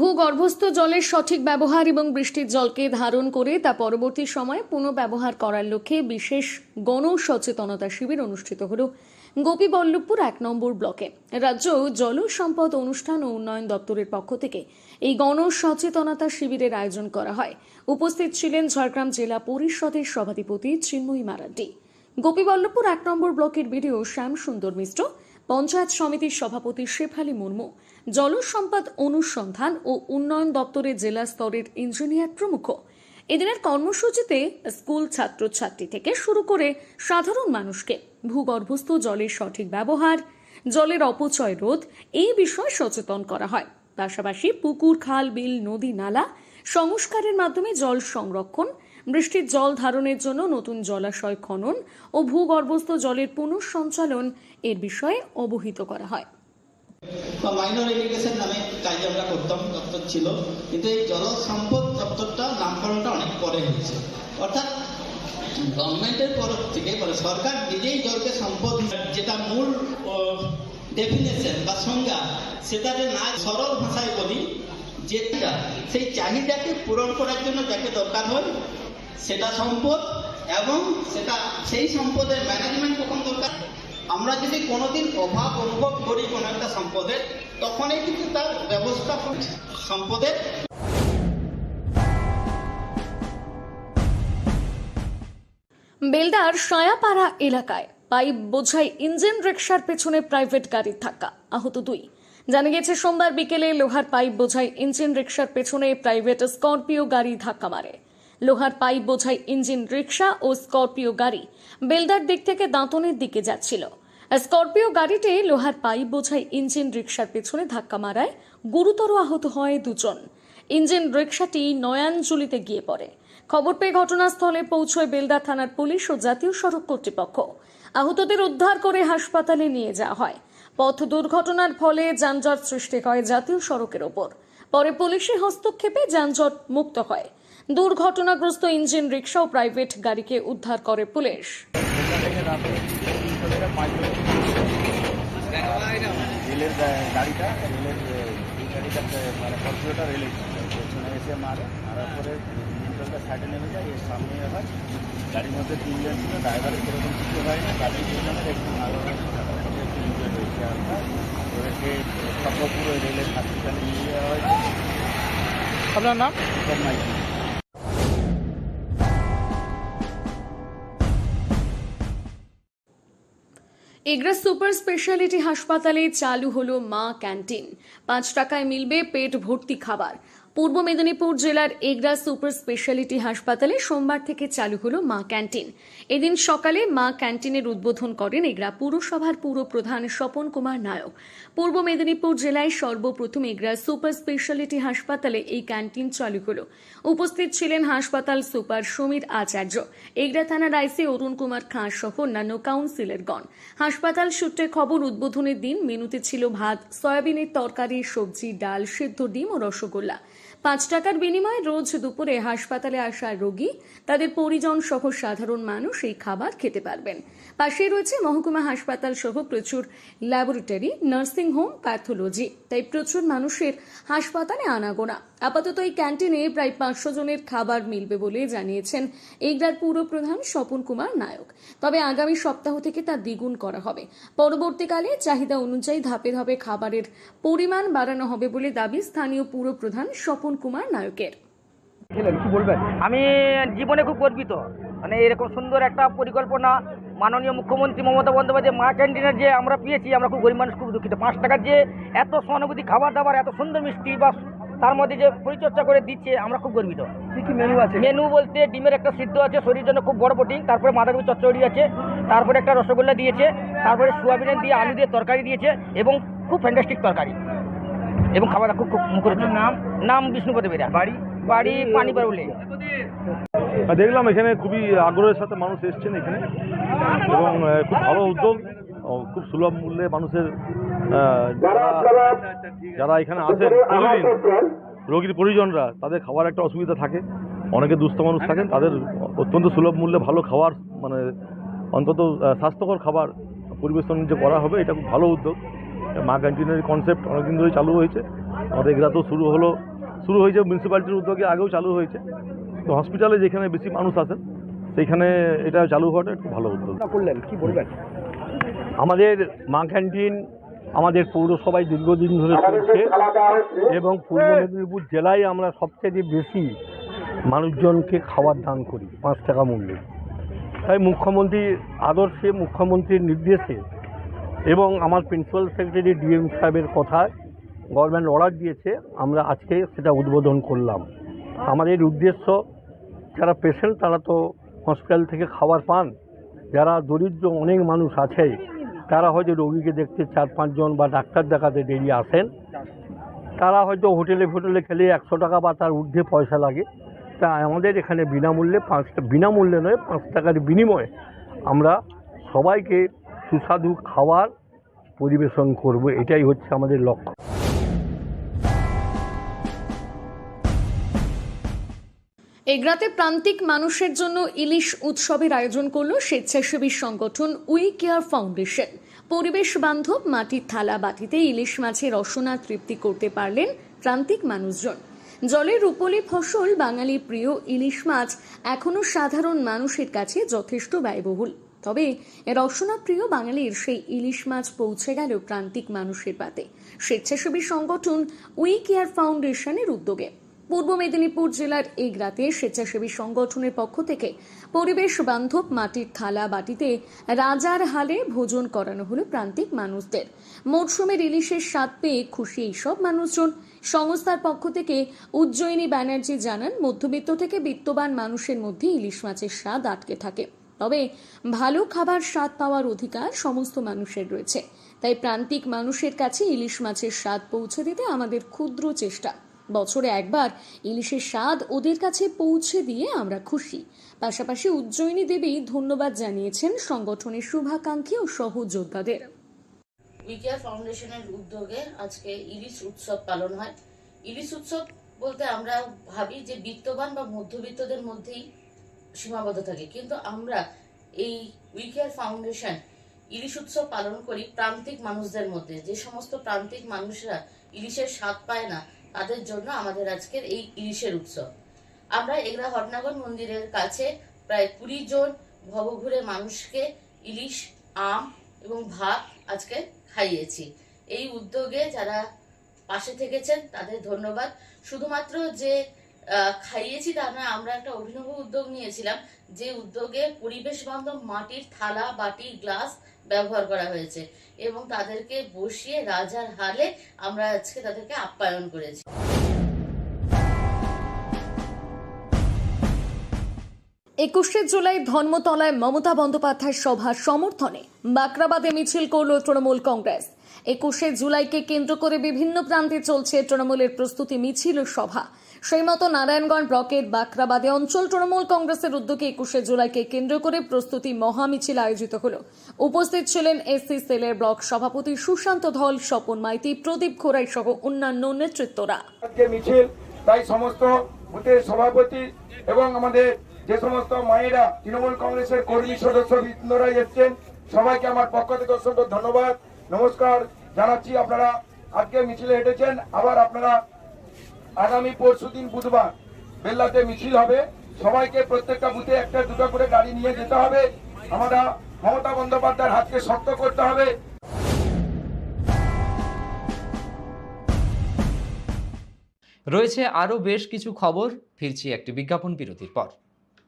ভূগর্ভস্থ জলের সঠিক ব্যবহার এবং বৃষ্টির জলকে ধারণ করে তা পরবর্তী সময়ে পুনঃব্যবহার করার লক্ষ্যে বিশেষ গণ সচেতনতা শিবির অনুষ্ঠিত হল। গোপীবল্লভপুর এক নম্বর ব্লকে। রাজ্য জল সম্পদ অনুষ্ঠান ও উন্নয়ন দপ্তরের পক্ষ থেকে এই গণ সচেতনতা শিবিরের আয়োজন করা হয়। উপস্থিত ছিলেন ঝাড়গ্রাম জেলা পরিষদের সভাধিপতি চিন্ময়ী মারাড্ডি। গোপীবল্লভপুর এক নম্বর ব্লকের বিডিও শ্যাম সুন্দর মিশ্র, পঞ্চায়েত সমিতির সভাপতি শেফালি মুর্মু জলসম্পদ অনুসন্ধান ও উন্নয়ন দপ্তরের জেলা স্তরের ইঞ্জিনিয়ার প্রমুখ। এদিনের কর্মসূচিতে স্কুল ছাত্রছাত্রী থেকে শুরু করে সাধারণ মানুষকে ভূগর্ভস্থ জলের সঠিক ব্যবহার, জলের অপচয় রোধ এই বিষয়ে সচেতন করা হয়। পাশাপাশি পুকুর, খাল, বিল, নদী, নালা সংস্কারের মাধ্যমে জল সংরক্ষণ, বৃষ্টির জল ধারণের জন্য নতুন জলাশয় খনন ও ভূগর্ভস্থ জলের পুনঃসঞ্চালন এর বিষয়ে অবহিত করা হয়। বা মাইনর ইরিগেশন নামে কাজ আমরা করতাম, দপ্তর ছিল। কিন্তু এই জল সম্পদ দপ্তরটা নামকরণটা অনেক পরে হয়েছে। অর্থাৎ গভর্নমেন্টের তরফ থেকে মানে সরকার নিজেই জলকে সম্পদ, যেটা মূল ডেফিনেশন বা সংজ্ঞা, সেটাকে না, সরল ভাষায় বলি যেটা সেই চাহিদাকে পূরণ করার জন্য যাকে দরকার হয়, সেটা সম্পদ এবং সেটা, সেই সম্পদের ম্যানেজমেন্ট কখন দরকার? আমরা যদি কোনোদিন অভাব অনুভব করি কোনো একটা সম্পদের, তখনই কিন্তু তার ব্যবস্থা সম্পদের। বেলদার সায়াপাড়া এলাকায় পাইপ বোঝাই ইঞ্জিন রিক্সার পেছনে প্রাইভেট গাড়ির ধাক্কা, আহত দুই। জানা গেছে, সোমবার বিকেলে লোহার পাইপ বোঝাই ইঞ্জিন রিক্সার পেছনে প্রাইভেট স্করপিও গাড়ি ধাক্কা মারে। লোহার পাইপ বোঝাই ইঞ্জিন রিক্সা ও স্করপিও গাড়ি বেলদার দিক থেকে দাঁতনের দিকে যাচ্ছিল। স্করপিও গাড়িটি লোহার পাইপ বোঝাই ইঞ্জিন রিক্সার পেছনে ধাক্কা মারায় গুরুতর আহত হয় দুজন। ইঞ্জিন রিক্সাটি নয়াঞ্জলিতে গিয়ে পড়ে। খবর পেয়ে ঘটনাস্থলে পৌঁছয় বেলদা থানার পুলিশ ও জাতীয় সড়ক কর্তৃপক্ষ। আহতদের উদ্ধার করে হাসপাতালে নিয়ে যাওয়া হয়। পথ দুর্ঘটনার ফলে যানজট সৃষ্টি হয় জাতীয় সড়কের ওপর। পরে পুলিশের হস্তক্ষেপে যানজট মুক্ত হয়। দুর্ঘটনাগ্রস্ত ইঞ্জিন রিক্সা ও প্রাইভেট গাড়িকে উদ্ধার করে পুলিশ। রেলের গাড়িটা রেলের এই গাড়িটা মানে কম্পিউটার রেলের পেছনে এসে মারে মারার পরে ইঞ্জিনটা সাইডে নেমে যায় এর সামনে আবার গাড়ির মধ্যে তিনজন ছিল ড্রাইভারের সেরকম কিছু হয় না তাদের তিনজনের একটু ভালো একটু ইঞ্জিন হয়েছে আমরা ওদেরকে খড়গপুর রেলের হসপিটালে নিয়ে যাওয়া হয়েছে আপনার নাম? এগরা সুপার স্পেশালিটি হাসপাতালে চালু হলো মা ক্যান্টিন। পাঁচ টাকায় মিলবে পেট ভর্তি খাবার। পূর্ব মেদিনীপুর জেলার এগরা সুপার স্পেশালিটি হাসপাতালে সোমবার থেকে চালু হলো মা ক্যান্টিন। এদিন সকালে মা ক্যান্টিনের উদ্বোধন করেন এগরা পুরসভার পুর প্রধান স্বপন কুমার নায়ক। পূর্ব মেদিনীপুর জেলায় সর্বপ্রথম এগরা সুপার স্পেশালিটি হাসপাতালে এই ক্যান্টিন চালু হলো। উপস্থিত ছিলেন হাসপাতাল সুপার সমীর আচার্য। এগরা থানার আইসি অরুণ কুমার খাঁ সহ অন্যান্য কাউন্সিলরগণ। হাসপাতাল সূত্রে খবর, উদ্বোধনের দিন মেনুতে ছিল ভাত, সয়াবিনের তরকারি, সবজি, ডাল, সিদ্ধ ডিম ও রসগোল্লা। পাঁচ টাকার বিনিময়ে রোজ দুপুরে হাসপাতালে আসা রোগী, তাদের পরিজন সহ সাধারণ মানুষ এই খাবার খেতে পারবেন। পাশেই রয়েছে মহকুমা হাসপাতাল সহ প্রচুর ল্যাবরেটরি, নার্সিং হোম, প্যাথোলজি। তাই প্রচুর মানুষের হাসপাতালে আনাগোনা। আপাতত এই ক্যান্টিনে প্রায় পাঁচশো জনের খাবার মিলবে বলে জানিয়েছেন এগরার পুর প্রধান স্বপন কুমার নায়ক। তবে আগামী সপ্তাহ থেকে তা দ্বিগুণ করা হবে। পরবর্তীকালে চাহিদা অনুযায়ী ধাপে ধাপে খাবারের পরিমাণ বাড়ানো হবে বলে দাবি স্থানীয় পুর প্রধান স্বপন কুমার নায়কের। কি বলবেন? আমি জীবনে খুব গর্বিত। মানে এরকম সুন্দর একটা পরিকল্পনা মাননীয় মুখ্যমন্ত্রী মমতা বন্দ্যোপাধ্যায় মা ক্যান্টিনের যে আমরা পেয়েছি আমরা খুব গরিব মানুষ খুব দুঃখিত। পাঁচ টাকার যে এত সহানুভূতি খাবার দাবার এত সুন্দর মিষ্টি বা তার মধ্যে যে পরিচর্যা করে দিচ্ছে আমরা খুব গর্বিত। ঠিক কি মেনু আছে? মেনু বলতে ডিমের একটা সিদ্ধ আছে শরীরের জন্য খুব বড় প্রোটিন তারপরে বাঁধাকপি চচ্চড়ি আছে তারপরে একটা রসগোল্লা দিয়েছে তারপরে সোয়াবিন দিয়ে আলু দিয়ে তরকারি দিয়েছে এবং খুব ফ্যান্টাস্টিক তরকারি। এবং খাবারটা খুব খুব মুখরোচক। নাম? নাম বিষ্ণুপদে বেরা। বাড়ি? বাড়ি পানি বারুলে আর দেখলাম এখানে খুবই আগ্রহের সাথে মানুষ এসছেন এখানে এবং খুব ভালো উদ্যোগ। খুব সুলভ মূল্যে মানুষের যারা যারা এখানে আসেন প্রতিদিন রোগীর পরিজনরা তাদের খাওয়ার একটা অসুবিধা থাকে। অনেকে দুস্থ মানুষ থাকেন তাদের অত্যন্ত সুলভ মূল্যে ভালো খাবার মানে অন্তত স্বাস্থ্যকর খাবার পরিবেশন যে করা হবে এটা খুব ভালো উদ্যোগ। মা ক্যান্টিনের কনসেপ্ট অনেকদিন ধরে চালু হয়েছে। আমাদের এগুলাতেও শুরু হলো শুরু হয়েছে মিউনিসিপ্যালিটির উদ্যোগে আগেও চালু হয়েছে। তো হসপিটালে যেখানে বেশি মানুষ আসেন সেইখানে এটা চালু হওয়াটা একটু ভালো উদ্যোগ। করলেন কি বলবেন? আমাদের মা ক্যান্টিন, আমাদের পৌরসভায় দীর্ঘদিন ধরে চলছে এবং পূর্ব মেদিনীপুর জেলায় আমরা সবচেয়ে বেশি মানুষজনকে খাবার দান করি, পাঁচ টাকা মূল্যে। তাই মুখ্যমন্ত্রীর আদর্শে, মুখ্যমন্ত্রীর নির্দেশে এবং আমার প্রিন্সিপাল সেক্রেটারি ডিএম সাহেবের কথায় গভর্নমেন্ট অর্ডার দিয়েছে, আমরা আজকে সেটা উদ্বোধন করলাম। আমাদের উদ্দেশ্য, যারা পেশেন্ট তারা তো হসপিটাল থেকে খাবার পান যারা দরিদ্র অনেক মানুষ আছে, তারা হয়তো রোগীকে দেখতে চার পাঁচজন বা ডাক্তার দেখাতে দেরি আসেন। তারা হয়তো হোটেলে ফোটেলে খেলে একশো টাকা বা তার ঊর্ধ্বে পয়সা লাগে। তা আমাদের এখানে বিনামূল্যে পাঁচ, বিনামূল্যে নয়, পাঁচ টাকার বিনিময়ে আমরা সবাইকে সুস্বাদু খাবার পরিবেশন করব। এটাই হচ্ছে আমাদের লক্ষ্য। এগরাতে প্রান্তিক মানুষের জন্য ইলিশ উৎসবের আয়োজন করল স্বেচ্ছাসেবী সংগঠন উই কেয়ার ফাউন্ডেশন। পরিবেশ বান্ধব মাটির থালা বাটিতে ইলিশ মাছের রসনা তৃপ্তি করতে পারলেন প্রান্তিক মানুষজন। জলের রূপলি ফসল বাঙালি প্রিয় ইলিশ মাছ এখনও সাধারণ মানুষের কাছে যথেষ্ট ব্যয়বহুল। তবে রসনা প্রিয় বাঙালির সেই ইলিশ মাছ পৌঁছে গেল প্রান্তিক মানুষের পাতে। স্বেচ্ছাসেবী সংগঠন উই কেয়ার ফাউন্ডেশনের উদ্যোগে। পূর্ব মেদিনীপুর জেলার এগরাতে স্বেচ্ছাসেবী সংগঠনের পক্ষ থেকে পরিবেশ বান্ধব মাটির থালা বাটিতে রাজার হালে ভোজন করানো হলো প্রান্তিক মানুষদের। মরশুমের ইলিশের স্বাদ পেয়ে খুশি এইসব মানুষজন। সংস্থার পক্ষ থেকে উজ্জয়িনী ব্যানার্জি জানান, মধ্যবিত্ত থেকে বিত্তবান মানুষের মধ্যে ইলিশ মাছের স্বাদ আটকে থাকে। তবে ভালো খাবার স্বাদ পাওয়ার অধিকার সমস্ত মানুষের রয়েছে। তাই প্রান্তিক মানুষের কাছে ইলিশ মাছের স্বাদ পৌঁছে দিতে আমাদের ক্ষুদ্র চেষ্টা। বছরে একবার ইলিশের স্বাদ ওদের কাছে পৌঁছে দিয়ে আমরা খুশি। পাশাপাশি উজ্জয়িনী দেবী ধন্যবাদ জানিয়েছেন সংগঠনের শুভাকাঙ্ক্ষী ও সহযোদ্ধাদের। উইকেয়ার ফাউন্ডেশনের উদ্যোগে আজকে ইলিশ উৎসব পালন হয়। ইলিশ উৎসব বলতে আমরা ভাবি যে বিত্তবান বা মধ্যবিত্তদের মধ্যেই সীমাবদ্ধ থাকে। কিন্তু আমরা এই উইকেয়ার ফাউন্ডেশন ইলিশ উৎসব পালন করি প্রান্তিক মানুষদের মধ্যে। যে সমস্ত প্রান্তিক মানুষরা ইলিশের স্বাদ পায় না তাদের জন্য আমাদের আজকের এই ইলিশের উৎসব। আমরা এগরা হটনাগর মন্দিরের কাছে প্রায় কুড়ি জন ভবঘুরে মানুষকে ইলিশ, আম এবং ভাত আজকে খাইয়েছি। এই উদ্যোগে যারা পাশে থেকেছেন, তাদের ধন্যবাদ। শুধুমাত্র যে খাইয়েছি তা নয়, আমরা একটা অভিনব উদ্যোগ নিয়েছিলাম। যে উদ্যোগে পরিবেশ বান্ধব মাটির থালা, বাটি, গ্লাস ব্যবহার করা হয়েছে এবং তাদেরকে বসিয়ে রাজার হালে আমরা আজকে তাদেরকে আপ্যায়ন করেছি। একুশে জুলাই ধর্মতলায় মমতা বন্দ্যোপাধ্যায় সভা সমর্থনে বাকরাবাদে মিছিল করল তৃণমূল কংগ্রেস। একুশে জুলাইকে কেন্দ্র করে বিভিন্ন প্রান্তে চলছে তৃণমূলের প্রস্তুতি মিছিল সভা। সেই মতো নারায়ণগঞ্জ, ব্লকের বাকরাবাদে অঞ্চল তৃণমূল কংগ্রেসের উদ্যোগে একুশে জুলাইকে কেন্দ্র করে প্রস্তুতি মহামিছিল আয়োজিত হলো। উপস্থিত ছিলেন এসসি সেলের ব্লক সভাপতি সুশান্ত ধল, স্বপন মাইতি, প্রদীপ খোরাই সহ অন্যান্য নেতৃত্বরা। মিছিল, তাই সমস্ত বুথের সভাপতি এবং আমাদের যে সমস্ত মায়েরা তৃণমূল কংগ্রেসের কর্মী সদস্য বৃন্দরা এসছেন। সবাইকে আমার পক্ষ থেকে অসংখ্য ধন্যবাদ। নমস্কার, জানাচ্ছি আপনারা আজকে মিছিলে হেঁটেছেন, আবার আপনারা আগামী পরশু দিন বুধবার বেল্লাতে মিছিল হবে। সবাইকে প্রত্যেকটা বুথে একটা দুটো করে গাড়ি নিয়ে যেতে হবে। আমরা মমতা বন্দ্যোপাধ্যায়ের হাতকে শক্ত করতে হবে। রয়েছে আরও বেশ কিছু খবর। ফিরছি একটি বিজ্ঞাপন বিরতির পর।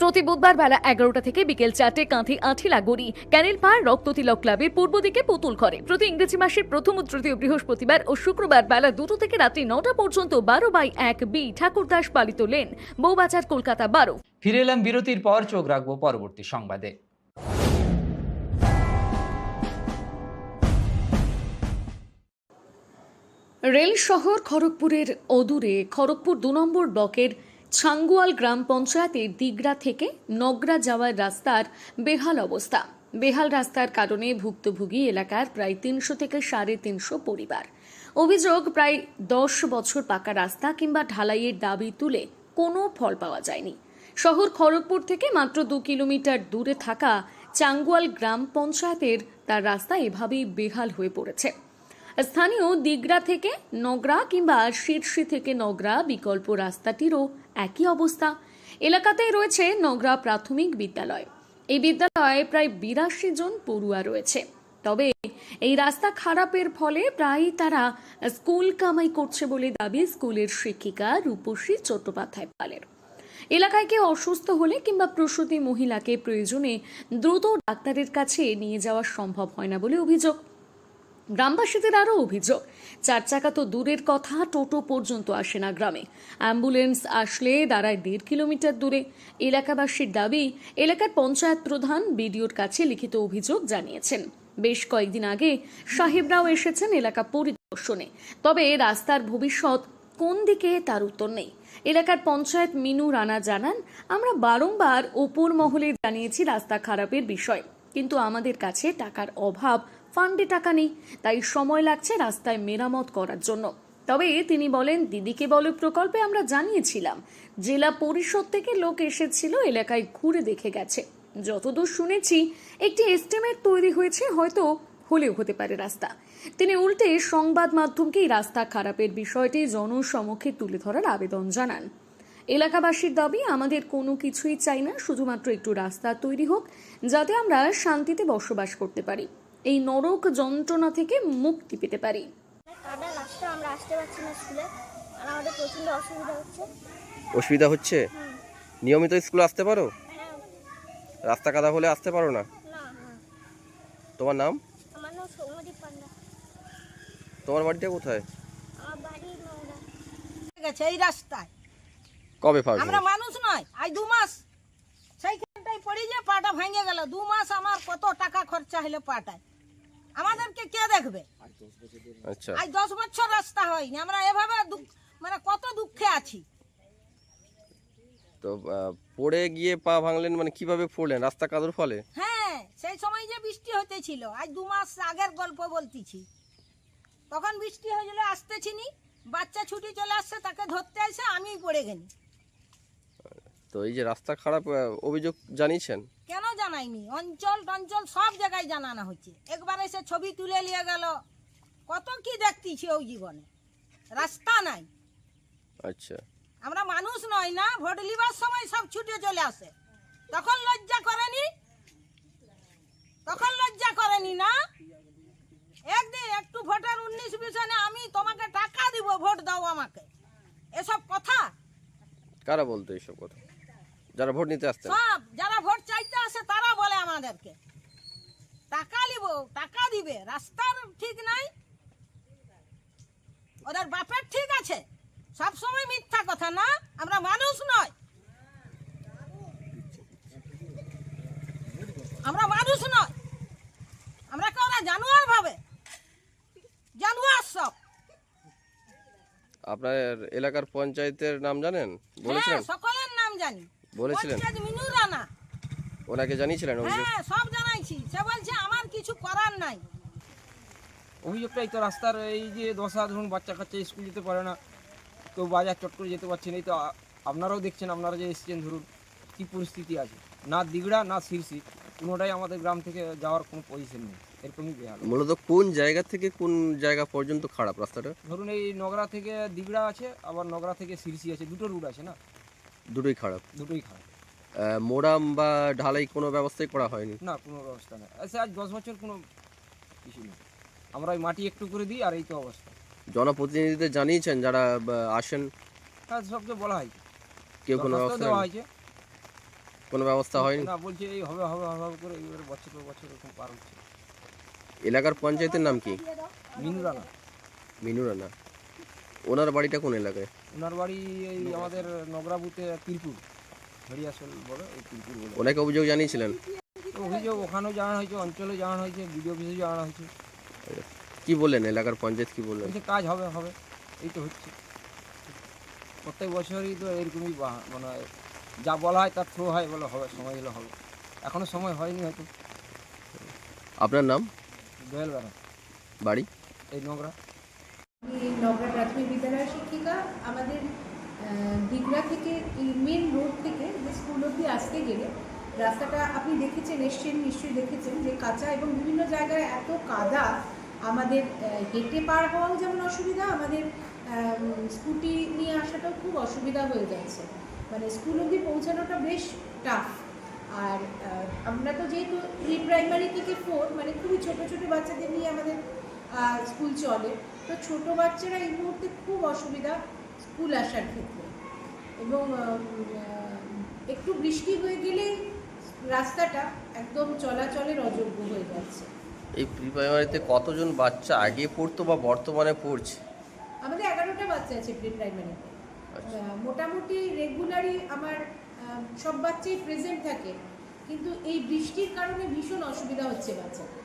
প্রতি বুধবার বেলা এগারোটা থেকে বিকেল চারটে কাঁথি আঠিলা গড়ি ক্যানেল পার রক্ততিলক ক্লাবের পূর্ব দিকে পুতুল ঘরে। প্রতি ইংরেজি মাসের প্রথম ও তৃতীয় বৃহস্পতিবার ও শুক্রবার বেলা দুটো থেকে রাত্রি নটা পর্যন্ত বারো বাই এক বি ঠাকুরদাস পালিত লেন বৌবাজার কলকাতা বারো। ফিরে এলাম বিরতির পর চোখ রাখব পরবর্তী সংবাদে। রেল শহর খড়গপুরের অদূরে খড়গপুর দু নম্বর ব্লকের ছাঙ্গুয়াল গ্রাম পঞ্চায়েতের দিগড়া থেকে নগরা যাওয়ার রাস্তার বেহাল অবস্থা। বেহাল রাস্তার কারণে ভুক্তভোগী এলাকার প্রায় তিনশো থেকে সাড়ে তিনশো পরিবার। অভিযোগ, প্রায় দশ বছর পাকা রাস্তা কিংবা ঢালাইয়ের দাবি তুলে কোনো ফল পাওয়া যায়নি। শহর খড়গপুর থেকে মাত্র দু কিলোমিটার দূরে থাকা চাঙ্গুয়াল গ্রাম পঞ্চায়েতের তার রাস্তা এভাবেই বেহাল হয়ে পড়েছে। স্থানীয় দিগড়া থেকে নগরা কিংবা শীর্ষি থেকে নগরা বিকল্প রাস্তাটিরও একই অবস্থা। এলাকাতেই রয়েছে নগরা প্রাথমিক বিদ্যালয়। এই বিদ্যালয়ে প্রায় বিরাশি জন পড়ুয়া রয়েছে। তবে এই রাস্তা খারাপের ফলে প্রায়ই তারা স্কুল কামাই করছে বলে দাবি স্কুলের শিক্ষিকা রূপসী চট্টোপাধ্যায় পালের। এলাকায় কেউ অসুস্থ হলে কিংবা প্রসূতি মহিলাকে প্রয়োজনে দ্রুত ডাক্তারের কাছে নিয়ে যাওয়া সম্ভব হয় না বলে অভিযোগ। গ্রামবাসীদের আরও অভিযোগ চার চাকা তো দূরের কথা, টোটো পর্যন্ত আসে না গ্রামে। অ্যাম্বুলেন্স আসলে দাঁড়ায় দেড় কিলোমিটার দূরে। এলাকাবাসীর দাবি, এলাকার পঞ্চায়েত প্রধান বিডিওর কাছে লিখিত অভিযোগ জানিয়েছেন। বেশ কয়েকদিন আগে সাহেবরাও এসেছেন এলাকা পরিদর্শনে। তবে রাস্তার ভবিষ্যৎ কোন দিকে তার উত্তর নেই। এলাকার পঞ্চায়েত মিনু রানা জানান, আমরা বারংবার ওপর মহলে জানিয়েছি রাস্তা খারাপের বিষয়। কিন্তু আমাদের কাছে টাকার অভাব ফান্ডে টাকা নেই, তাই সময় লাগছে রাস্তায় মেরামত করার জন্য। তবে তিনি বলেন, দিদিকে বলে প্রকল্পে আমরা জানিয়েছিলাম, জেলা পরিষদ থেকে লোক এসেছিল, এলাকায় ঘুরে দেখে গেছে। যতদূর শুনেছি, একটি এস্টিমেট তৈরি হয়েছে, হয়তো হলেও হতে পারে রাস্তা। তিনি উল্টে সংবাদ মাধ্যমকেই রাস্তা খারাপের বিষয়টি জনসমক্ষে তুলে ধরার আবেদন জানান। এলাকাবাসীর দাবি, আমাদের কোনো কিছুই চাই না, শুধুমাত্র একটু রাস্তা তৈরি হোক, যাতে আমরা শান্তিতে বসবাস করতে পারি। এই নরক যন্ত্রণা থেকে মুক্তি পেতে পারি। কাদা রাস্তা আমরা আসতে পারছি না স্কুলে। আর আমাদের প্রচণ্ড অসুবিধা হচ্ছে। অসুবিধা হচ্ছে? নিয়মিত স্কুলে আসতে পারো? হ্যাঁ রাস্তা কাদা হলে আসতে পারো না? না তোমার নাম? আমার নাম সৌম্যদীপ পান্ডা। তোমার বাড়িটা কোথায়? আমার বাড়ি গেছে এই রাস্তায়। কবে ফাঁক আমরা মানুষ নয় আজ দু মাস। সেইখানটায় পড়ে যে পাটা ভেঙে গেল। দু মাস আমার কত টাকা খরচা হলো পাটায়। আমাদেরকে কে দেখবে? আচ্ছা। আজ দশ বছর রাস্তা হয়নি। আমরা এভাবে মানে কত দুঃখে আছি। তো পড়ে গিয়ে পা ভাঙলেন মানে কীভাবে পড়লেন? রাস্তা কাদুর ফলে? হ্যাঁ সেই সময় যে বৃষ্টি হতেছিল আজ দু মাস আগের গল্প বলতেছি। তখন বৃষ্টি হয়েছিল আসতেছি নি বাচ্চা ছুটি চলে আসছে তাকে ধরতে আসে আমিই পড়ে গেলি। তো এই যে রাস্তা খারাপ অভিযোগ জানিয়েছেন? জানাইনি। অঞ্চল টঞ্চল সব জায়গায় জানানো হচ্ছে। একবার এসে ছবি তুলে নিয়ে গেল। কত কি দেখতেছি ওই জীবনে। রাস্তা নাই। আচ্ছা। আমরা মানুষ নয় না ভোট লিবার সময় সব ছুটে চলে আসে। তখন লজ্জা করেনি? তখন লজ্জা করেনি না? একদিন একটু ভোটের উনিশ বিশনে আমি তোমাকে টাকা দিব ভোট দাও আমাকে। এসব কথা? কারা বলতো এইসব কথা? যারা ভোট নিতে আসতেন। সব যারা ভোট চাইতে আসে তারা বলে আমাদেরকে। টাকা নিব টাকা দিবে রাস্তার ঠিক নাই। ওদের বাপের ঠিক আছে। সব সময় মিথ্যা কথা না আমরা মানুষ নয়। আমরা মানুষ নয়। আমরা কেউ না জানোয়ার ভাবে? জানোয়ার সব। আপনার এলাকার পঞ্চায়েতের নাম জানেন? হ্যাঁ সকলের নাম জানি। বলেছিলেন। মিনু রানা? ওনাকে জানিয়েছিলেন অভিযোগ? হ্যাঁ সব জানাইছি। সে বলছে আমার কিছু করার নাই। অভিযোগটাই তো রাস্তার এই যে দশা ধরুন বাচ্চা কাচ্চা স্কুল যেতে পারে না কেউ বাজার চট করে যেতে পারছে না এই তো আপনারাও দেখছেন আপনারা যে এসছেন ধরুন কী পরিস্থিতি আছে? না দিগড়া না শিরসি কোনোটাই আমাদের গ্রাম থেকে যাওয়ার কোনো পজিশন নেই এরকমই বেহাল। মূলত কোন জায়গা থেকে কোন জায়গা পর্যন্ত খারাপ রাস্তাটা? ধরুন এই নগরা থেকে দিগড়া আছে আবার নগরা থেকে শিরসি আছে দুটো রুট আছে না? দুটোই খারাপ। দুটোই খারাপ। মোরাম বা ঢালাই কোনো ব্যবস্থাই করা হয়নি? না কোনো ব্যবস্থা নেই। আচ্ছা আজ দশ বছর কোনো কিছু নেই। আমরা ওই মাটি একটু করে দিই আর এই তো অবস্থা। জনপ্রতিনিধিদের জানিয়েছেন যারা আসেন? কাজ সবকে বলা হয়েছে। কেউ কোনো ব্যবস্থা দেওয়া হয়েছে। কোনো ব্যবস্থা হয়নি? না বলছে এই হবে হবে হবে করে এবারে বছর পর বছর এরকম পার হচ্ছে। এলাকার পঞ্চায়েতের নাম কি? মিনু রানা। মিনু রানা। ওনার বাড়িটা কোন এলাকায়? ওনার বাড়ি এই আমাদের নগরা বুথে তিরপুর হরিয়াসল বলে ওই তিরপুর বলে। ওনাকে অভিযোগ জানিয়েছিলেন। অভিযোগ ওখানেও জানানো হয়েছে অঞ্চলে জানানো হয়েছে বিডিও অফিসে জানানো হয়েছে। কি বললেন? এলাকার পঞ্চায়েত কি বললেন? বলছে কাজ হবে হবে। এই তো হচ্ছে। প্রত্যেক বছরই তো এরকমই মানে যা বলা হয় তার থ্রো হয় বলে হবে সময় হলে হবে। এখনও সময় হয়নি হয়তো। আপনার নাম? দোয়েল বেড়া বাড়ি? এই নোংরা নগরা প্রাথমিক বিদ্যালয়ের শিক্ষিকা, আমাদের দিগড়া থেকে মেন রোড থেকে যে স্কুল অব্দি আসতে গেলে রাস্তাটা আপনি দেখেছেন, এসছেন, নিশ্চয়ই দেখেছেন যে কাঁচা এবং বিভিন্ন জায়গায় এত কাদা, আমাদের হেঁটে পার হওয়াও যেমন অসুবিধা, আমাদের স্কুটি নিয়ে আসাটাও খুব অসুবিধা হয়ে যাচ্ছে। মানে স্কুল অবধি পৌঁছানোটা বেশ টাফ আর আমরা তো যেহেতু প্রি প্রাইমারি থেকে ফোর মানে খুবই ছোট ছোট বাচ্চাদের নিয়ে আমাদের স্কুল চলে তো ছোট বাচ্চারা এই মুহূর্তে খুব অসুবিধা স্কুল আসার ক্ষেত্রে। এবং একটু বৃষ্টি হয়ে গেলেই রাস্তাটা একদম চলাচলের অযোগ্য হয়ে যাচ্ছে। এই প্রি প্রাইমারিতে কতজন বাচ্চা আগে পড়তো বা বর্তমানে পড়ছে? আমাদের এগারোটা বাচ্চা আছে প্রি প্রাইমারিতে মোটামুটি রেগুলারই আমার সব বাচ্চাই প্রেজেন্ট থাকে। কিন্তু এই বৃষ্টির কারণে ভীষণ অসুবিধা হচ্ছে বাচ্চাদের।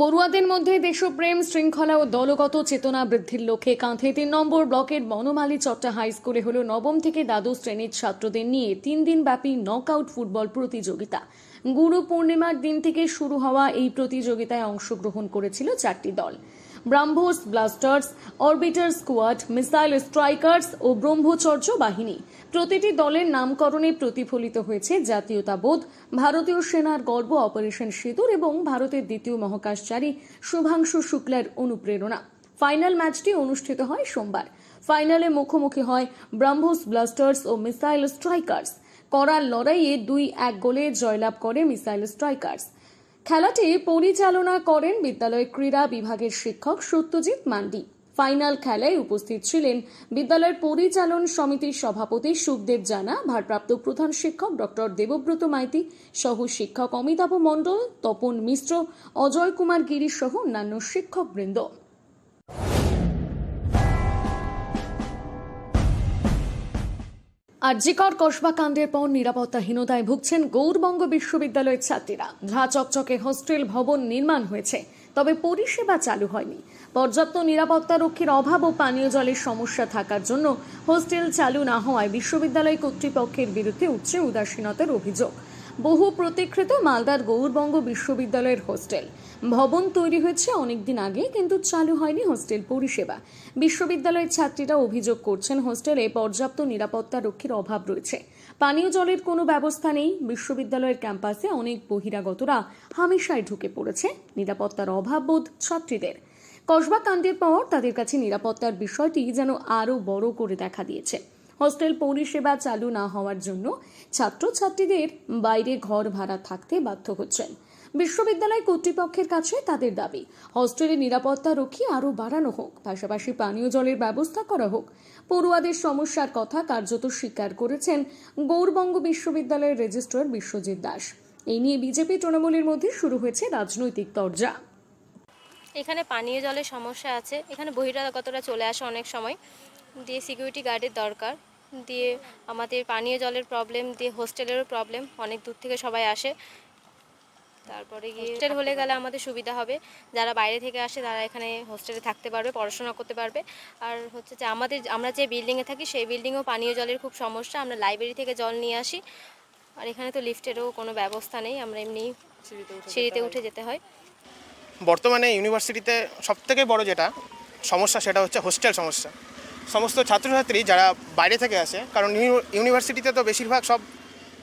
বড়ুয়াদের মধ্যে দেশপ্রেম, শৃঙ্খলা ও দলগত চেতনা বৃদ্ধির লক্ষ্যে কাঁথে তিন নম্বর ব্লকের বনমালী চট্টা হাই স্কুলে হলো নবম থেকে দ্বাদশ শ্রেণির ছাত্রদের নিয়ে তিন দিন ব্যাপী নকআউট ফুটবল প্রতিযোগিতা। গুরু পূর্ণিমার দিন থেকে শুরু হওয়া এই প্রতিযোগিতায় অংশগ্রহণ করেছিল চারটি দল। BrahMos blasters, orbiter squad, missile strikers ও ব্রহ্মচর্য বাহিনী। প্রতিটি দলের নামকরণে প্রতিফলিত হয়েছে জাতীয়তাবোধ, ভারতীয় সেনার গর্ব অপারেশন সিঁদুর এবং ভারতের দ্বিতীয় মহাকাশচারী শুভাংশু শুক্লার অনুপ্রেরণা। ফাইনাল ম্যাচটি অনুষ্ঠিত হয় সোমবার। ফাইনালে মুখোমুখি হয় ব্রাহ্মোস ব্লাস্টার্স ও মিসাইল স্ট্রাইকার্স। করার লড়াইয়ে দুই এক গোলে জয়লাভ করে মিসাইল স্ট্রাইকার্স। খেলাটি পরিচালনা করেন বিদ্যালয় ক্রীড়া বিভাগের শিক্ষক সত্যজিৎ মান্ডি। ফাইনাল খেলায় উপস্থিত ছিলেন বিদ্যালয়ের পরিচালন সমিতির সভাপতি সুখদেব জানা, ভারপ্রাপ্ত প্রধান শিক্ষক ডক্টর দেবব্রত মাইতি, সহ শিক্ষক অমিতাভ মণ্ডল, তপন মিশ্র, অজয় কুমার গিরি সহ অন্যান্য শিক্ষকবৃন্দ। আরজিকর কসবা কাণ্ডের পর নিরাপত্তাহীনতায় ভুগছেন গৌরবঙ্গ বিশ্ববিদ্যালয়ের ছাত্রীরা। ঝা চকচকে হোস্টেল ভবন নির্মাণ হয়েছে, তবে পরিষেবা চালু হয়নি। পর্যাপ্ত নিরাপত্তা রক্ষীর অভাব ও পানীয় জলের সমস্যা থাকার জন্য হোস্টেল চালু না হওয়ায় বিশ্ববিদ্যালয় কর্তৃপক্ষের বিরুদ্ধে উঠছে উদাসীনতার অভিযোগ। বহু প্রতীক্ষিত মালদার গৌরবঙ্গ বিশ্ববিদ্যালয়ের হোস্টেল। ভবন তৈরি হয়েছে অনেকদিন আগে, কিন্তু চালু হয়নি হোস্টেল পরিষেবা। বিশ্ববিদ্যালয়ের ছাত্রীরা অভিযোগ করছেন হোস্টেলে পর্যাপ্ত নিরাপত্তা রক্ষীর অভাব রয়েছে। পানীয় জলের কোনো ব্যবস্থা নেই। বিশ্ববিদ্যালয়ের ক্যাম্পাসে অনেক বহিরাগতরা হামেশায় ঢুকে পড়েছে। নিরাপত্তার অভাববোধ ছাত্রীদের। কসবা কাণ্ডের পর তাদের কাছে নিরাপত্তার বিষয়টি যেন আরও বড় করে দেখা দিয়েছে। হোস্টেল পরিষেবা চালু না হওয়ার জন্য ছাত্রছাত্রীদের বাইরে ঘর ভাড়া থাকতে বাধ্য হচ্ছেন। বিশ্ববিদ্যালয় কর্তৃপক্ষের কাছে তাদের দাবি, হোস্টেলে নিরাপত্তা রক্ষী আরও বাড়ানো হোক, পাশাপাশি পানীয় জলের ব্যবস্থা করা হোক। পড়ুয়াদের সমস্যার কথা কার্যত স্বীকার করেছেন গৌরবঙ্গ বিশ্ববিদ্যালয়ের রেজিস্ট্রার বিশ্বজিৎ দাস। এই নিয়ে বিজেপি তৃণমূলের মধ্যে শুরু হয়েছে রাজনৈতিক তরজা। এখানে পানীয় জলের সমস্যা আছে, এখানে বহিরাগতরা চলে আসে অনেক সময়। দিয়ে সিকিউরিটি গার্ডের দরকার। দিয়ে আমাদের পানীয় জলের প্রবলেম দিয়ে হোস্টেলেরও প্রবলেম অনেক দূর থেকে সবাই আসে। তারপরে গিয়ে হোস্টেল হলে গেলে আমাদের সুবিধা হবে। যারা বাইরে থেকে আসে তারা এখানে হোস্টেলে থাকতে পারবে পড়াশোনা করতে পারবে। আর হচ্ছে যে আমাদের আমরা যে বিল্ডিংয়ে থাকি সেই বিল্ডিংয়েও পানীয় জলের খুব সমস্যা। আমরা লাইব্রেরি থেকে জল নিয়ে আসি। আর এখানে তো লিফটেরও কোনো ব্যবস্থা নেই। আমরা এমনি সিঁড়িতে উঠে যেতে হয়। বর্তমানে ইউনিভার্সিটিতে সবথেকে বড় যেটা সমস্যা সেটা হচ্ছে হোস্টেল সমস্যা। সমস্ত ছাত্রছাত্রী যারা বাইরে থেকে আসে, কারণ ইউ- ইউনিভার্সিটিতে তো বেশিরভাগ সব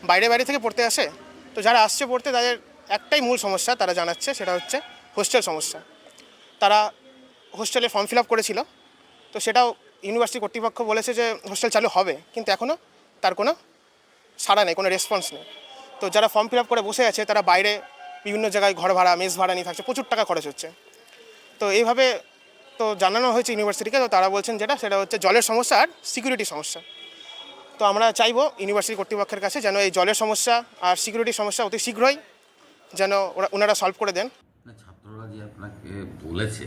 বাইরে বাইরে থেকে পড়তে আসে, তো যারা আসছে পড়তে তাদের একটাই মূল সমস্যা তারা জানাচ্ছে, সেটা হচ্ছে হোস্টেল সমস্যা। তারা হোস্টেলে ফর্ম ফিল আপ করেছিল, তো সেটাও ইউনিভার্সিটি কর্তৃপক্ষ বলেছে যে হোস্টেল চালু হবে, কিন্তু এখনও তার কোনো সাড়া নেই, কোনো রেসপন্স নেই। তো যারা ফর্ম ফিল আপ করে বসে আছে, তারা বাইরে বিভিন্ন জায়গায় ঘর ভাড়া, মেস ভাড়া নিয়ে থাকছে, প্রচুর টাকা খরচ হচ্ছে। তো এইভাবে তো জানানো হয়েছে ইউনিভার্সিটিকে, তো তারা বলছেন যেটা, সেটা হচ্ছে জলের সমস্যা আর সিকিউরিটি সমস্যা। তো আমরা চাইব ইউনিভার্সিটি কর্তৃপক্ষের কাছে যেন এই জলের সমস্যা আর সিকিউরিটি সমস্যা অতি শীঘ্রই যেন ওরা, ওনারা সলভ করে দেন। ছাত্ররা যে আপনাকে বলেছে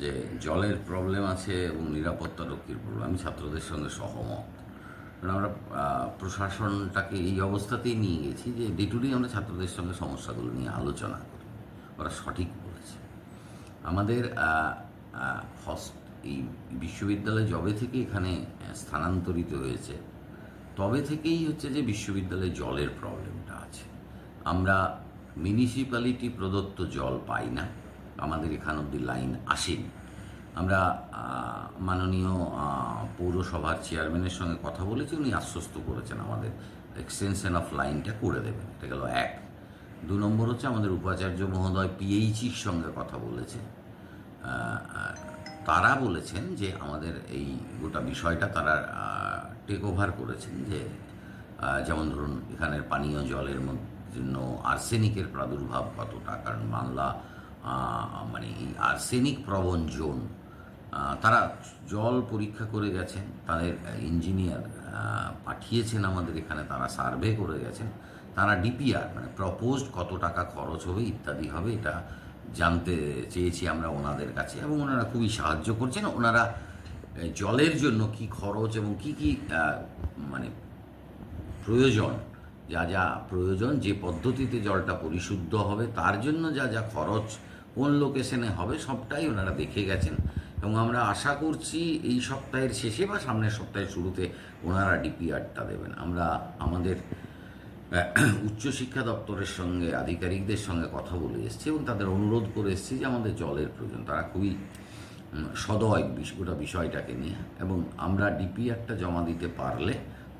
যে জলের প্রবলেম আছে এবং নিরাপত্তা রক্ষীর প্রবলেম, আমি ছাত্রদের সঙ্গে সহমত। কারণ আমরা প্রশাসনটাকে এই অবস্থাতেই নিয়ে গেছি যে ডে টু ডে আমরা ছাত্রদের সঙ্গে সমস্যাগুলো নিয়ে আলোচনা করি। ওরা সঠিক বলেছে। আমাদের এই বিশ্ববিদ্যালয় জবে থেকে এখানে স্থানান্তরিত হয়েছে, তবে থেকেই হচ্ছে যে বিশ্ববিদ্যালয়ে জলের প্রবলেমটা আছে। আমরা মিউনিসিপ্যালিটি প্রদত্ত জল পাই না, আমাদের এখান অব্দি লাইন আসেনি। আমরা মাননীয় পৌরসভার চেয়ারম্যানের সঙ্গে কথা বলেছি, উনি আশ্বস্ত করেছেন আমাদের এক্সটেনশন অফ লাইনটা করে দেবেন। এটা গেল এক। দু নম্বর হচ্ছে আমাদের উপাচার্য মহোদয় পিএইচির সঙ্গে কথা বলেছে তারা বলেছেন যে আমাদের এই গোটা বিষয়টা তারা টেক ওভার করেছেন যে যেমন ধরুন এখানের পানীয় জলের জন্য আর্সেনিকের প্রাদুর্ভাব কতটা, কারণ বাংলা মানে এই আর্সেনিক প্রবণ জোন তারা জল পরীক্ষা করে গেছেন, তাদের ইঞ্জিনিয়ার পাঠিয়েছেন আমাদের এখানে, তারা সার্ভে করে গেছেন, তারা ডিপিআর মানে প্রপোজড কত টাকা খরচ হবে ইত্যাদি হবে, এটা জানতে চেয়েছি আমরা ওনাদের কাছে এবং ওনারা খুবই সাহায্য করছেন। ওনারা জলের জন্য কি খরচ এবং কি কি মানে প্রয়োজন, যা যা প্রয়োজন, যে পদ্ধতিতে জলটা পরিশুদ্ধ হবে, তার জন্য যা যা খরচ, কোন লোকেশনে হবে, সবটাই ওনারা দেখে গেছেন। এবং আমরা আশা করছি এই সপ্তাহের শেষে বা সামনের সপ্তাহের শুরুতে ওনারা ডিপিআরটা দেবেন। আমরা আমাদের উচ্চশিক্ষা দপ্তরের সঙ্গে, আধিকারিকদের সঙ্গে কথা বলে এসেছি এবং তাদের অনুরোধ করে এসেছি যে আমাদের জলের প্রয়োজন। তারা খুবই সদয় গোটা বিষয়টাকে নিয়ে এবং আমরা ডিপিআরটা জমা দিতে পারলে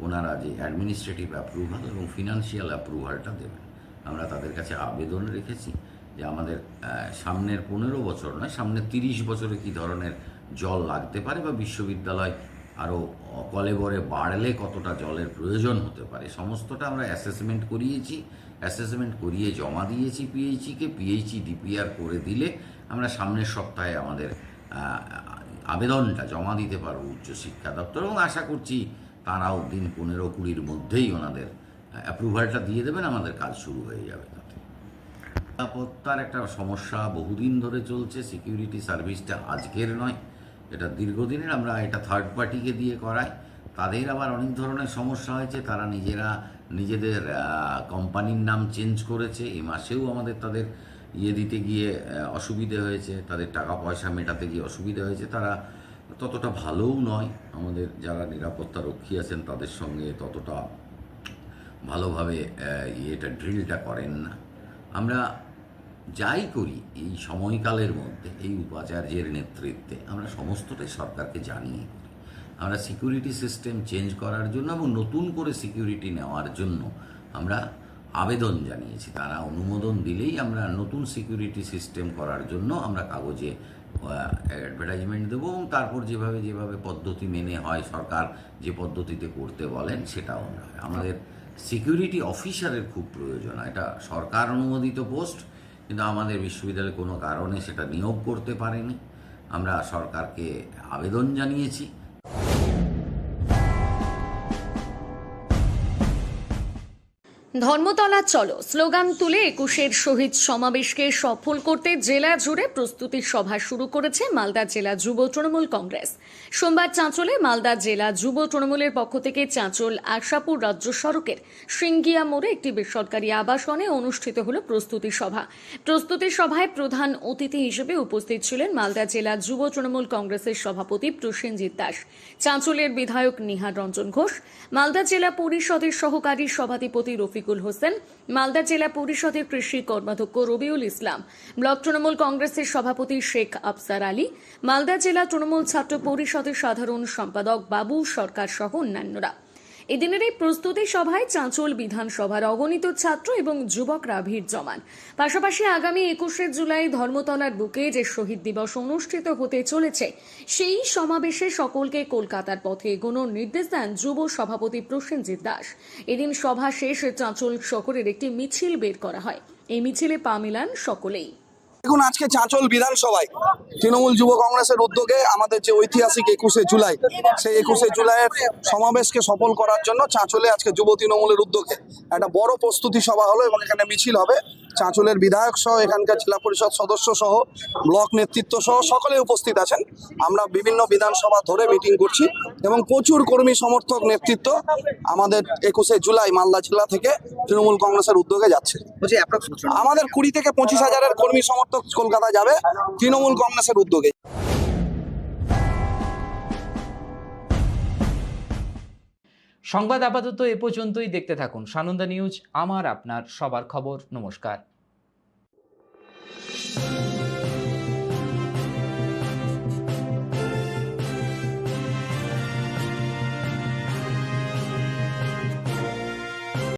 ওনারা যে অ্যাডমিনিস্ট্রেটিভ অ্যাপ্রুভাল এবং ফিনান্সিয়াল অ্যাপ্রুভালটা দেবেন। আমরা তাদের কাছে আবেদন রেখেছি যে আমাদের সামনের পনেরো বছর নয়, সামনের তিরিশ বছরে কী ধরনের জল লাগতে পারে বা বিশ্ববিদ্যালয় আরও কলেবরে বাড়লে কতটা জলের প্রয়োজন হতে পারে। সমস্তটা আমরা অ্যাসেসমেন্ট করিয়েছি। অ্যাসেসমেন্ট করিয়ে জমা দিয়েছি পিএইচিকে পিএইচি ডিপিআর করে দিলে আমরা সামনের সপ্তাহে আমাদের আবেদনটা জমা দিতে পারব উচ্চশিক্ষা দপ্তর এবং আশা করছি তারাও দিন পনেরো কুড়ির মধ্যেই ওনাদের অ্যাপ্রুভালটা দিয়ে দেবেন। আমাদের কাজ শুরু হয়ে যাবে তাতে। নিরাপত্তার একটা সমস্যা বহুদিন ধরে চলছে। সিকিউরিটি সার্ভিসটা আজকের নয়। এটা দীর্ঘদিনের, আমরা এটা থার্ড পার্টিকে দিয়ে করাই। তাদের আবার অনেক ধরনের সমস্যা হয়েছে, তারা নিজেরা নিজেদের কোম্পানির নাম চেঞ্জ করেছে। এই মাসেও আমাদের তাদের ইয়ে দিতে গিয়ে অসুবিধে হয়েছে। তাদের টাকা পয়সা মেটাতে গিয়ে অসুবিধা হয়েছে। তারা ততটা ভালোও নয়। আমাদের যারা নিরাপত্তা রক্ষী আছেন, তাদের সঙ্গে ততটা ভালোভাবে ইয়েটা ড্রিলটা করেন না। আমরা যাই করি, এই সময়কালের মধ্যে, এই উপাচার্যের নেতৃত্বে আমরা সমস্তটাই সরকারকে জানিয়ে করি আমরা সিকিউরিটি সিস্টেম চেঞ্জ করার জন্য এবং নতুন করে সিকিউরিটি নেওয়ার জন্য আমরা আবেদন জানিয়েছি তারা অনুমোদন দিলেই আমরা নতুন সিকিউরিটি সিস্টেম করার জন্য আমরা কাগজে অ্যাডভার্টাইজমেন্ট দেবো এবং তারপর যেভাবে যেভাবে পদ্ধতি মেনে হয়, সরকার যে পদ্ধতিতে করতে বলেন, সেটাও আমরা। আমাদের সিকিউরিটি অফিসারের খুব প্রয়োজন এটা সরকার অনুমোদিত পোস্ট কিন্তু আমাদের বিশ্ববিদ্যালয়ে কোনো কারণে সেটা নিয়োগ করতে পারেনি। আমরা সরকারকে আবেদন জানিয়েছি। ধর্মতলা চলো, স্লোগান তুলে একুশের শহীদ সমাবেশকে সফল করতে জেলা জুড়ে প্রস্তুতি সভা শুরু করেছে মালদা জেলা যুব তৃণমূল কংগ্রেস। সোমবার চাঁচলে মালদা জেলা যুব তৃণমূলের পক্ষ থেকে চাঁচল আশাপুর রাজ্য সড়কের সিঙ্গিয়া মোড়ে একটি বেসরকারি আবাসনে অনুষ্ঠিত হল প্রস্তুতি সভা। প্রস্তুতি সভায় প্রধান অতিথি হিসেবে উপস্থিত ছিলেন মালদা জেলা যুব তৃণমূল কংগ্রেসের সভাপতি প্রসেনজিৎ দাস, চাঁচলের বিধায়ক নিহার রঞ্জন ঘোষ, মালদা জেলা পরিষদের সহকারী সভাধিপতি রফিকুল হোসেন, মালদা জেলা পরিষদের কৃষি কর্মাধ্যক্ষ রবিউল ইসলাম, ব্লক তৃণমূল কংগ্রেসের সভাপতি শেখ আফসার আলী, মালদা জেলা তৃণমূল ছাত্র পরিষদের সাধারণ সম্পাদক বাবু সরকার সহ অন্যান্যরা। এদিনের এই প্রস্তুতি সভায় চাঁচল বিধানসভার অগণিত ছাত্র এবং যুবকরা ভিড় জমান। পাশাপাশি আগামী একুশে জুলাই ধর্মতলার বুকে যে শহীদ দিবস অনুষ্ঠিত হতে চলেছে, সেই সমাবেশে সকলকে কলকাতার পথে এগোনোর নির্দেশ দেন যুব সভাপতি প্রসেনজিৎ দাস। এদিন সভা শেষে চাঁচল শহরের একটি মিছিল বের করা হয়। এই মিছিলে পা মিলান সকলেই। দেখুন আজকে চাঁচল বিধানসভায় তৃণমূল যুব কংগ্রেসের উদ্যোগে আমাদের যে ঐতিহাসিক একুশে জুলাই সেই একুশে জুলাইয়ের সমাবেশকে সফল করার জন্য চাঁচলে আজকে যুব তৃণমূলের উদ্যোগে একটা বড় প্রস্তুতি সভা হলো এবং এখানে মিছিল হবে। চাঁচলের বিধায়ক সহ এখানকার জেলা পরিষদ সদস্য সহ ব্লক নেতৃত্ব সহ সকলে উপস্থিত আছেন। আমরা বিভিন্ন বিধানসভা ধরে মিটিং করছি এবং প্রচুর কর্মী সমর্থক নেতৃত্ব আমাদের একুশে জুলাই মালদা জেলা থেকে তৃণমূল কংগ্রেসের উদ্যোগে যাচ্ছে। আমাদের কুড়ি থেকে পঁচিশ হাজারের কর্মী সমর্থক কলকাতা যাবে তৃণমূল কংগ্রেসের উদ্যোগে। সংবাদ আপাতত এ পর্যন্তই, দেখতে থাকুন সানন্দা নিউজ, আমার আপনার সবার খবর, নমস্কার।